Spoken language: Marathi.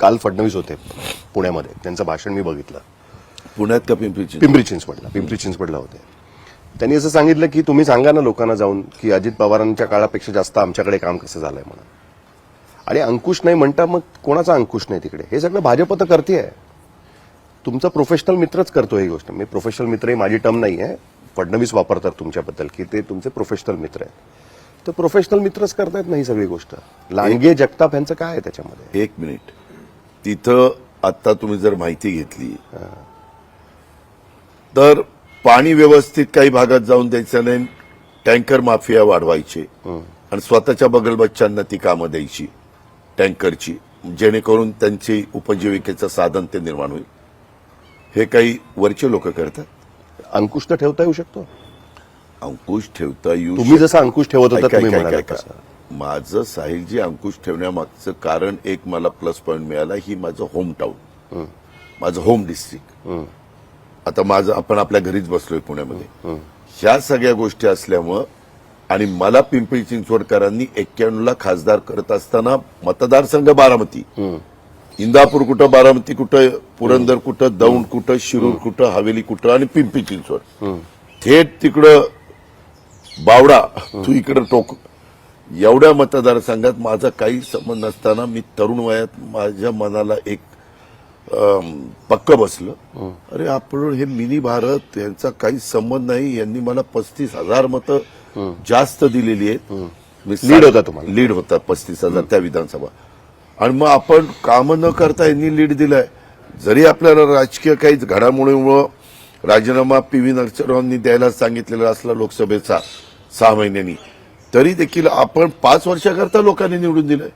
काल फडणवीस होते पुण्यामध्ये. त्यांचं भाषण मी बघितलं. पुण्यात का पिंपरी? पिंपरी चिंचवडला पिंपरी चिंचवडला होते. त्यांनी असं सांगितलं की तुम्ही सांगा ना लोकांना जाऊन की अजित पवारांच्या काळापेक्षा जास्त आमच्याकडे काम कसं झालंय म्हणून. आणि अंकुश नाही म्हणता मग कोणाचा अंकुश नाही तिकडे? हे सगळं भाजप तर करते तुमचा प्रोफेशनल मित्रच करतो ही गोष्ट. मी प्रोफेशनल मित्र ही माझी टर्म नाही आहे फडणवीस वापरतात तुमच्याबद्दल की ते तुमचे प्रोफेशनल मित्र आहेत. तर प्रोफेशनल मित्रच करतायत नाही सगळी गोष्ट? लांगे जगताप यांचं काय आहे त्याच्यामध्ये? एक मिनिट. तिथं आता तुम्ही जर माहिती घेतली तर पाणी व्यवस्थित काही भागात जाऊन द्यायचं नाही टँकर माफिया वाढवायचे आणि स्वतःच्या बगल बच्चांना ती कामं द्यायची टँकरची जेणेकरून त्यांची उपजीविकेचं साधन ते निर्माण होईल. हे काही वरचे लोक करतात. अंकुश तर ठेवता येऊ शकतो. अंकुश ठेवता येऊ तुम्ही जसं अंकुश ठेवत होता माझं साहिलजी अंकुश ठेवण्यामागचं कारण एक मला प्लस पॉईंट मिळाला ही माझं होम टाऊन माझं होम डिस्ट्रिक्ट आता माझं आपण आपल्या घरीच बसलोय पुण्यामध्ये. ह्या सगळ्या गोष्टी असल्यामुळं आणि मला पिंपरी चिंचवडकरांनी एक्क्याण्णवला खासदार करत असताना मतदारसंघ बारामती. इंदापूर कुठं बारामती कुठं पुरंदर कुठं दौंड कुठं शिरूर कुठं हवेली कुठं आणि पिंपरी चिंचवड. थेट तिकडं बावडा तू इकडं टोक एवढ्या मतदारसंघात माझा काही संबंध नसताना मी तरुण वयात माझ्या मनाला एक पक्क बसलं. अरे आपण हे मिनी भारत यांचा काही संबंध नाही. यांनी मला पस्तीस हजार मतं जास्त दिलेली आहेत. मी Lead होता तुम्हाला. लीड होता पस्तीस हजार त्या विधानसभा. आणि मग आपण काम न करता यांनी लीड दिलाय. जरी आपल्याला राजकीय काही घडामोडीमुळं राजीनामा पी व्ही नरसरावांनी द्यायला सांगितलेला असला लोकसभेचा सहा महिन्यांनी तरी देखील आपण पाच वर्षाकरता लोकांनी निवडून दिलंय.